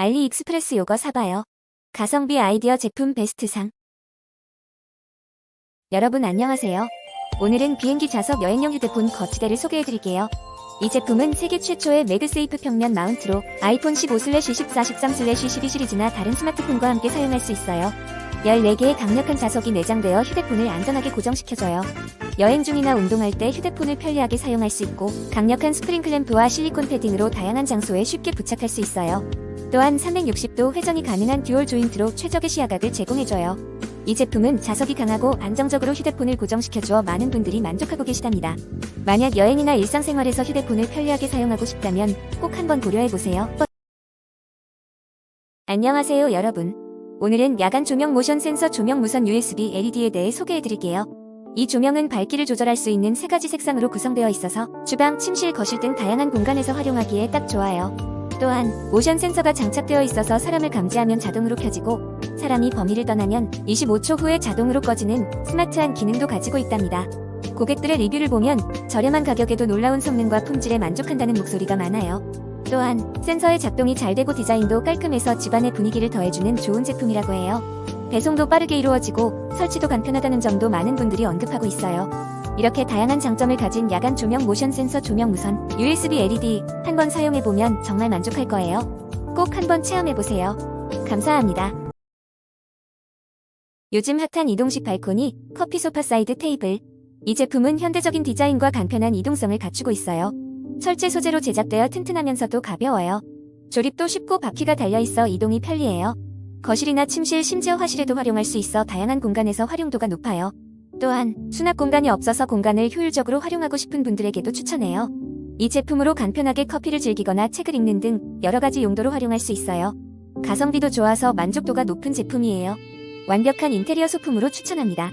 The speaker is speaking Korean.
알리익스프레스 요거 사봐요. 가성비 아이디어 제품 베스트상. 여러분 안녕하세요. 오늘은 비행기 좌석 여행용 휴대폰 거치대를 소개해드릴게요. 이 제품은 세계 최초의 매그세이프 평면 마운트로 아이폰 15/24, 13/12 시리즈나 다른 스마트폰과 함께 사용할 수 있어요. 14개의 강력한 자석이 내장되어 휴대폰을 안전하게 고정시켜줘요. 여행 중이나 운동할 때 휴대폰을 편리하게 사용할 수 있고 강력한 스프링 클램프와 실리콘 패딩으로 다양한 장소에 쉽게 부착할 수 있어요. 또한 360도 회전이 가능한 듀얼 조인트로 최적의 시야각을 제공해줘요. 이 제품은 자석이 강하고 안정적으로 휴대폰을 고정시켜주어 많은 분들이 만족하고 계시답니다. 만약 여행이나 일상생활에서 휴대폰을 편리하게 사용하고 싶다면 꼭 한번 고려해보세요. 안녕하세요 여러분. 오늘은 야간 조명 모션 센서 조명 무선 USB LED에 대해 소개해드릴게요. 이 조명은 밝기를 조절할 수 있는 세 가지 색상으로 구성되어 있어서 주방, 침실, 거실 등 다양한 공간에서 활용하기에 딱 좋아요. 또한 모션 센서가 장착되어 있어서 사람을 감지하면 자동으로 켜지고 사람이 범위를 떠나면 25초 후에 자동으로 꺼지는 스마트한 기능도 가지고 있답니다. 고객들의 리뷰를 보면 저렴한 가격에도 놀라운 성능과 품질에 만족한다는 목소리가 많아요. 또한 센서의 작동이 잘 되고 디자인도 깔끔해서 집안의 분위기를 더해주는 좋은 제품이라고 해요. 배송도 빠르게 이루어지고 설치도 간편하다는 점도 많은 분들이 언급하고 있어요. 이렇게 다양한 장점을 가진 야간 조명 모션 센서 조명 무선 USB LED 한번 사용해보면 정말 만족할 거예요. 꼭 한번 체험해보세요. 감사합니다. 요즘 핫한 이동식 발코니 커피 소파 사이드 테이블 이 제품은 현대적인 디자인과 간편한 이동성을 갖추고 있어요. 철제 소재로 제작되어 튼튼하면서도 가벼워요. 조립도 쉽고 바퀴가 달려있어 이동이 편리해요. 거실이나 침실 심지어 화실에도 활용할 수 있어 다양한 공간에서 활용도가 높아요. 또한 수납 공간이 없어서 공간을 효율적으로 활용하고 싶은 분들에게도 추천해요. 이 제품으로 간편하게 커피를 즐기거나 책을 읽는 등 여러 가지 용도로 활용할 수 있어요. 가성비도 좋아서 만족도가 높은 제품이에요. 완벽한 인테리어 소품으로 추천합니다.